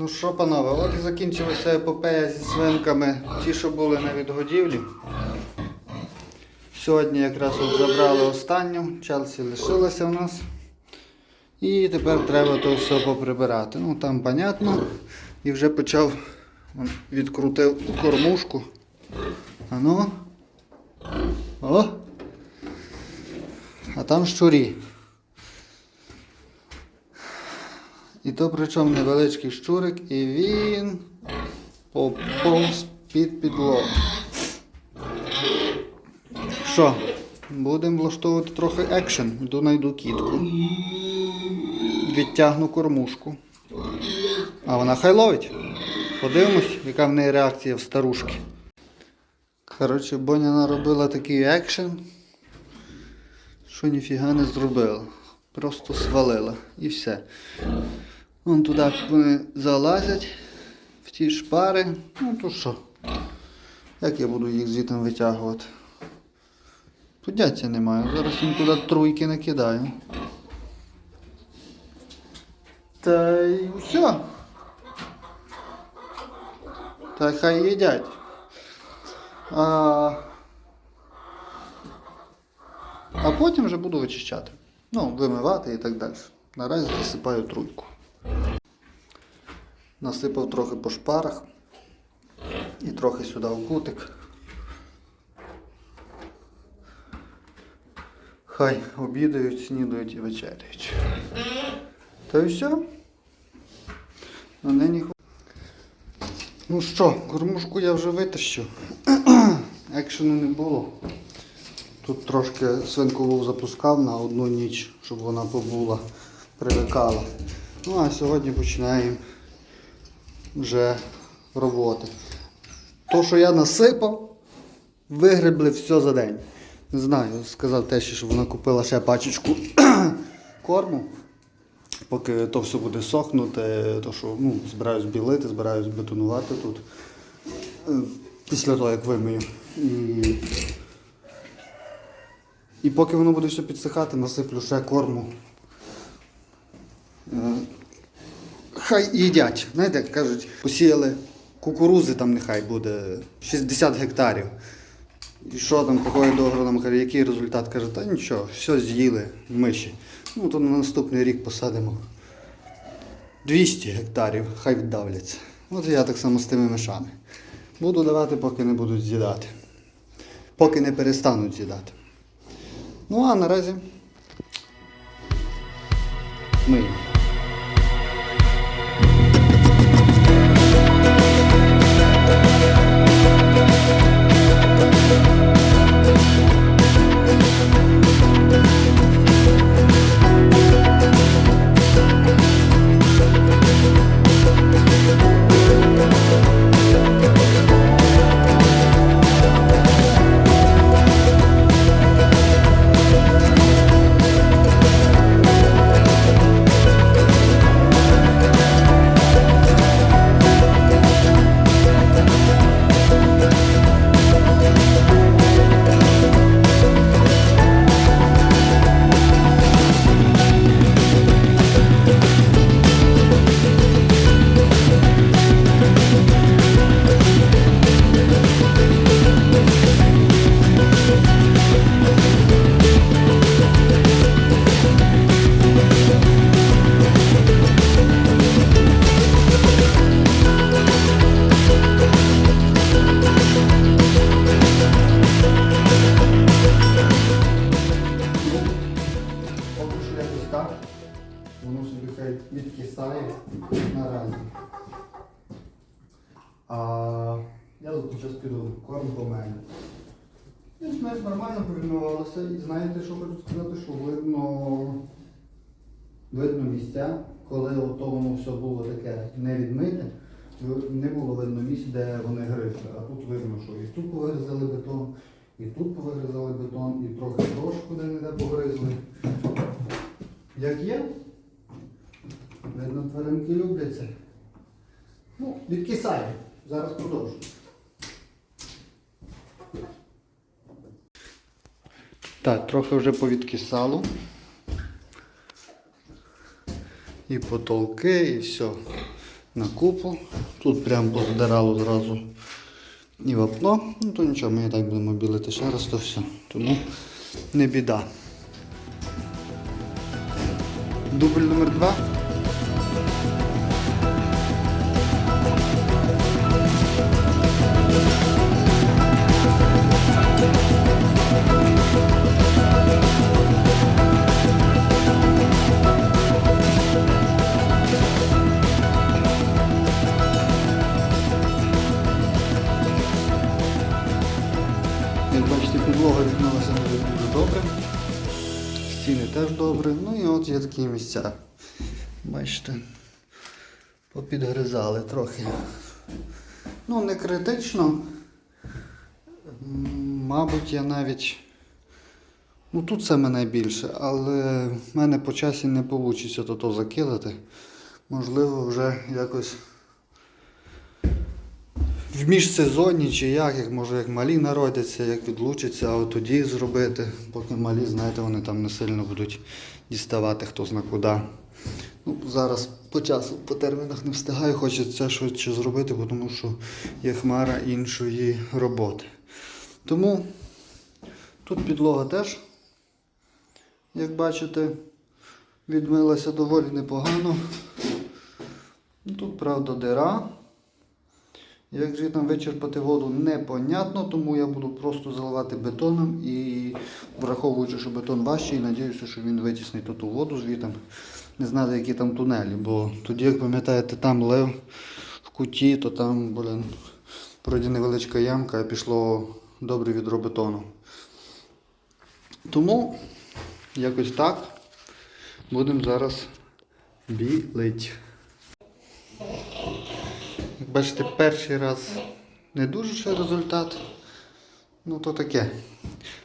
Ну що, панове, от і закінчилася епопея зі свинками, ті, що були на відгодівлі. Сьогодні якраз от забрали останню, Челсі лишилася у нас. І тепер треба то все поприбирати. Ну там понятно. І вже почав відкрутив кормушку. А. О! А там щурі. І то причому невеличкий щурик, і він поповз під підлогу. Що? Будемо влаштовувати трохи екшен. Йду найду кітку. Відтягну кормушку. А вона хай ловить. Подивимось, яка в неї реакція в старушки. Коротше, Боня наробила такий екшен, що ніфіга не зробила. Просто свалила і все. Вон туди вони залазять в ті шпари. Ну то що? Як я буду їх звідти витягувати? Поняття не маю. Зараз їм туди труйки накидаю. Та й все. Та хай їдять. А, а потім вже буду вичищати. Ну, вимивати і так далі. Наразі засипаю труйку. Насипав трохи по шпарах і трохи сюди в кутик. Хай обідають, снідають і вечеряють. Та і все. На нині Ну що, кормушку я вже витащив. Екшену не було. Тут трошки свинкову запускав на одну ніч, щоб вона побула, привикала. Ну а сьогодні починаємо вже роботи. То, що я насипав, вигребли все за день. Не знаю, сказав теж, що вона купила ще пачечку корму. Поки то все буде сохнути, то що ну, збираюсь білити, збираюсь бетонувати тут. Е, Після того, як вимию. І, і поки воно буде все підсихати, насиплю ще корму. Хай їдять. Знаєте, як кажуть, посіяли кукурузи, там нехай буде 60 гектарів. І що там приходить до агронома, каже, який результат? Каже, та нічого, все з'їли миші. Ну то на наступний рік посадимо 200 гектарів, хай віддавляться. От я так само з тими мишами. Буду давати, поки не будуть з'їдати. Поки не перестануть з'їдати. Ну а наразі ми. Більш-менш нормально повінувалося. І знаєте, що хочу сказати, що видно, видно місця, коли ото воно все було таке не відмите, ви- не було видно місць, де вони гризли. А тут видно, що і тут повирізали бетон, і тут повирізали бетон, і трохи трошку де-не-де погризли. Як є? Видно, тваринки люблять це. Ну, відкисає. Зараз продовжу. Так, трохи вже повідкисало. І потолки, і все. на купу. Тут прям позадирало зразу і вапно. Ну то нічого, ми і так будемо білити ще раз, то все. Тому не біда. Дубль номер два. Добре. Ну і от є такі місця. Бачите, попідгризали трохи. Ну, не критично. Мабуть, я навіть. Ну тут саме найбільше, але в мене по часі не вийде то закидати. Можливо, вже якось в міжсезонні чи як, як може як малі народяться, як відлучаться, а от тоді зробити, поки малі, знаєте, вони там не сильно будуть діставати хто зна куди. Ну, зараз по часу, по термінах не встигаю, хочеться швидше зробити, бо тому що є хмара іншої роботи. Тому тут підлога теж, як бачите, відмилася доволі непогано. Тут, правда, дира. Як же там вичерпати воду, непонятно, тому я буду просто заливати бетоном і враховуючи, що бетон важчий, надіюся, що він витіснить ту воду звітом. Не знаю, які там тунелі, бо тоді, як пам'ятаєте, там лев в куті, то там, блин, вроді невеличка ямка, а пішло добре відро бетону. Тому якось так будемо зараз білить. Бачите, перший раз не дуже результат. Ну то таке.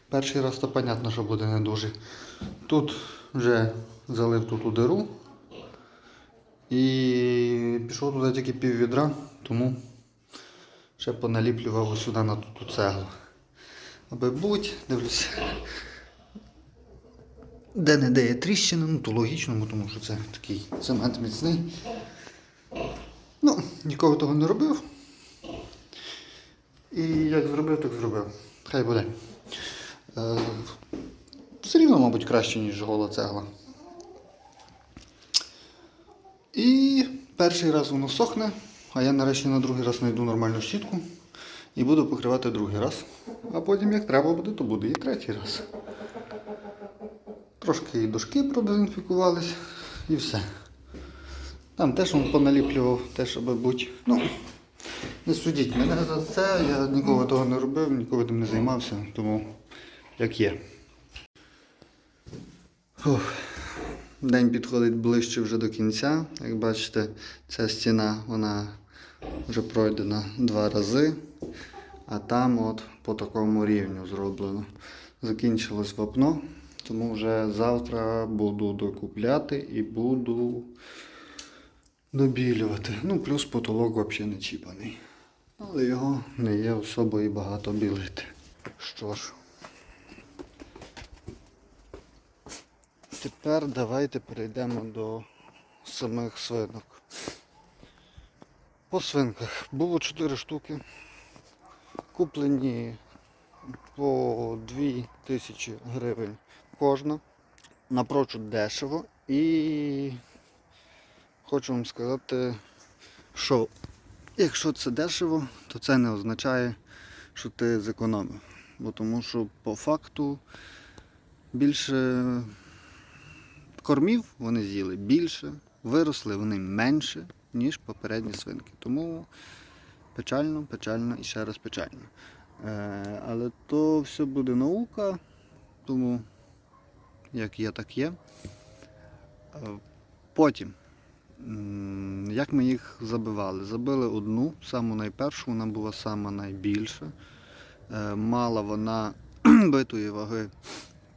Перший раз то понятно, що буде не дуже. Тут вже залив тут у диру. І пішов туди тільки пів відра, тому ще поналіплював сюди на ту цеглу. Аби будь, дивлюся. Де не де є тріщина, ну то логічно, тому що це такий цемент міцний. Нікого того не робив. І як зробив, так зробив. Хай буде. Е, все рівно, мабуть, краще, ніж гола цегла. І перший раз воно сохне, а я нарешті на другий раз знайду нормальну щітку і буду покривати другий раз. А потім, як треба буде, то буде і третій раз. Трошки і дошки продезінфікувались і все. Там теж він поналіплював, теж аби будь. Ну, не судіть мене за це, я нікого того не робив, ніколи тим не займався, тому як є. Фух. День підходить ближче вже до кінця. Як бачите, ця стіна вона вже пройдена два рази, а там от по такому рівню зроблено. Закінчилось вапно, тому вже завтра буду докупляти і буду добілювати. Ну, плюс потолок взагалі не чіпаний. Але його не є особо і багато білити. Що ж. Тепер давайте перейдемо до самих свинок. По свинках було 4 штуки. Куплені по 2 тисячі гривень кожна. Напрочуд дешево. І хочу вам сказати, що якщо це дешево, то це не означає, що ти зекономив. Бо тому що по факту більше кормів вони з'їли більше, виросли вони менше, ніж попередні свинки. Тому печально, печально і ще раз печально. Е, але то все буде наука, тому як є, так є. Е, Потім, як ми їх забивали? Забили одну, саму найпершу, вона була сама найбільша. Е, Мала вона битої ваги.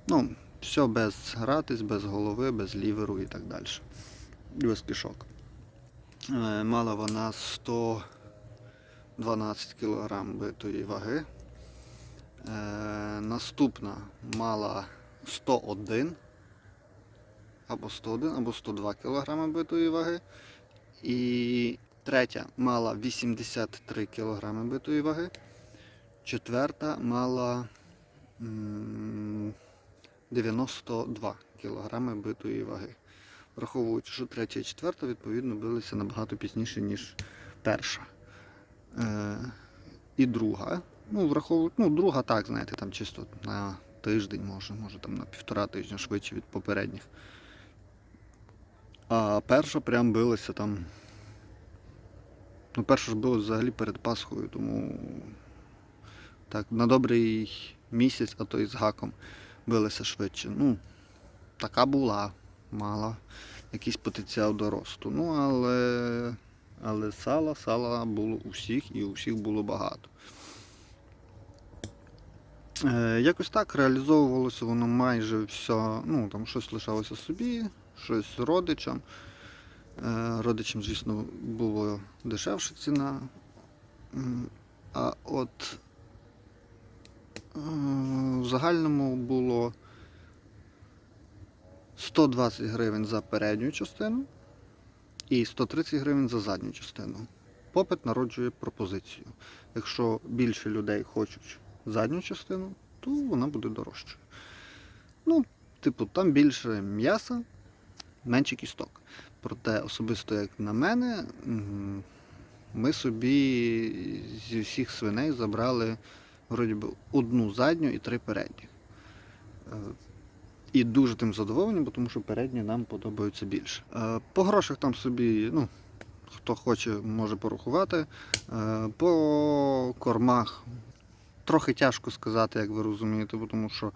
Ну, все без гратись, без голови, без ліверу і так далі. Без кишок. Е, Мала вона 112 кг битої ваги. Е, Наступна мала 101 або 101, або 102 кг битої ваги. І Третя мала 83 кг битої ваги. Четверта мала 92 кг битої ваги. Враховуючи, що третя і четверта, відповідно, билися набагато пізніше, ніж перша. Е, і друга. Ну, враховуючи, ну, друга так, знаєте, там чисто на тиждень, може, може там на півтора тижня швидше від попередніх. А перша прям билася там. Ну, перша ж було взагалі перед Пасхою, тому так, на добрий місяць, а то й з гаком билася швидше. Ну, така була, мала якийсь потенціал до росту. Ну, але, але сала, сала було у всіх і у всіх було багато. Е, якось так реалізовувалося воно майже все. Ну, там щось лишалося собі, щось родичам. Е, Родичам, звісно, було дешевша ціна. А от е, в загальному було 120 гривень за передню частину і 130 гривень за задню частину. Попит народжує пропозицію. Якщо більше людей хочуть задню частину, то вона буде дорожчою. Ну, типу, там більше м'яса, менше кісток. Проте, особисто як на мене, ми собі зі всіх свиней забрали вроді би, одну задню і три передні. Е, І дуже тим задоволені, бо тому що передні нам подобаються більше. Е, По грошах там собі, ну, хто хоче, може порахувати. Е, По кормах трохи тяжко сказати, як ви розумієте, тому що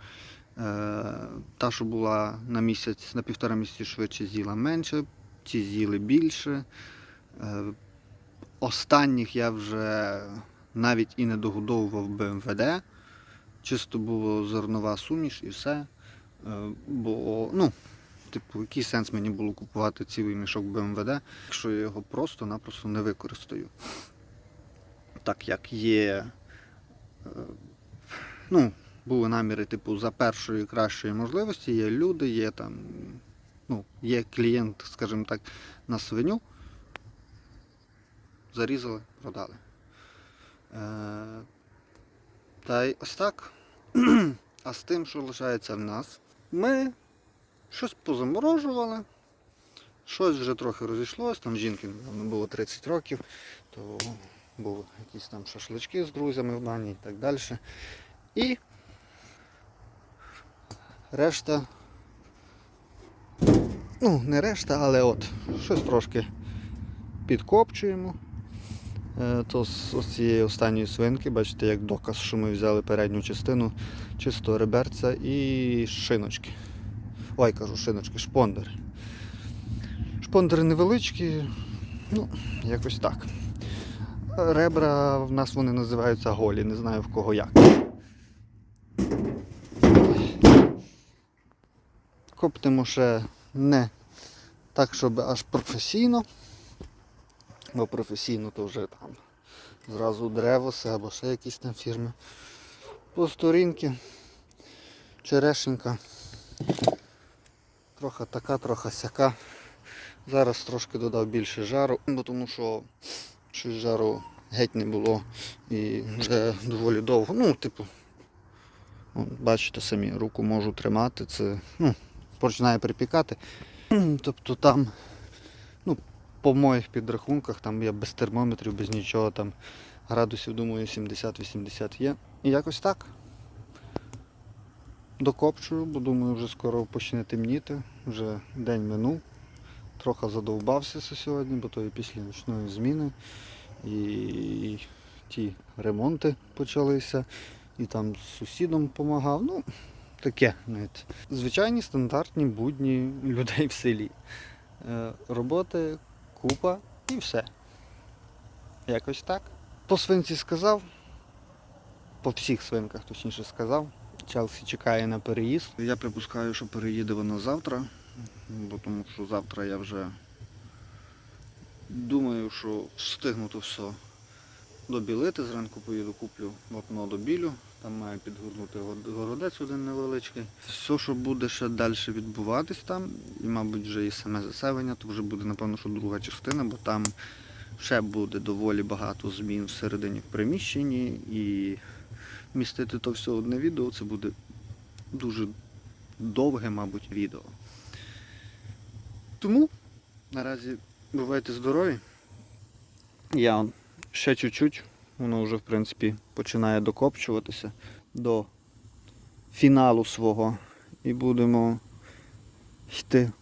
та, що була на місяць, на півтора місяці швидше з'їла менше, ті з'їли більше. Е, Останніх я вже навіть і не догодовував БМВД. Чисто було зернова суміш і все. Е, Бо, ну, типу, який сенс мені було купувати цілий мішок БМВД, якщо я його просто-напросто не використаю. Так як є. е, Ну, були наміри, типу, за першої кращої можливості, є люди, є там, ну, є клієнт, скажімо так, на свиню. Зарізали, продали. Е, та й ось так. А з тим, що лишається в нас, ми щось позаморожували, щось вже трохи розійшлось, там жінки було 30 років, то були якісь там шашлички з друзями в бані і так далі. І решта, ну, не решта, але от щось трошки підкопчуємо. Е, То з цієї останньої свинки, бачите, як доказ, що ми взяли передню частину, чисто реберця і шиночки. Ой, кажу, шиночки, шпондери. Шпондери невеличкі, ну, якось так. Ребра в нас вони називаються голі, не знаю в кого як. Коптимо ще не так, щоб аж професійно. Бо професійно то вже там зразу древоси або ще якісь там фірми. По сторінки, черешенька. Трохи така, трохи сяка. Зараз трошки додав більше жару, бо тому що щось жару геть не було і вже доволі довго. Ну, типу, бачите самі, руку можу тримати, це ну, починає припікати. Тобто там, ну, по моїх підрахунках, там я без термометрів, без нічого, там градусів, думаю, 70-80 є. І якось так. Докопчую, бо думаю, вже скоро почне темніти, вже день минув. Трохи задовбався сьогодні, бо то і після нічної зміни. І ті ремонти почалися, і там з сусідом допомагав. Ну, таке. знаєте. Звичайні стандартні будні людей в селі. Е, роботи, купа і все. Якось так. По свинці сказав, по всіх свинках точніше сказав. Челсі чекає на переїзд. Я припускаю, що переїде вона завтра, бо тому що завтра я вже думаю, що встигну то все добілити. Зранку поїду куплю вапно до білю, там має підгорнути городець один невеличкий. Все, що буде ще далі відбуватись там, і, мабуть, вже і саме заселення, то вже буде, напевно, що друга частина, бо там ще буде доволі багато змін всередині в приміщенні і містити то все одне відео це буде дуже довге, мабуть, відео. Тому наразі бувайте здорові. Я ще чуть-чуть, воно вже в принципі починає докопчуватися до фіналу свого. І будемо йти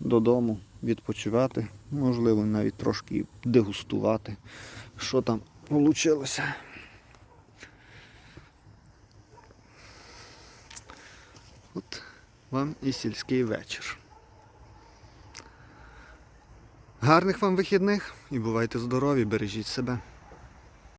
додому, відпочивати, можливо, навіть трошки дегустувати, що там вийшло. От вам і сільський вечір. Гарних вам вихідних і бувайте здорові, бережіть себе.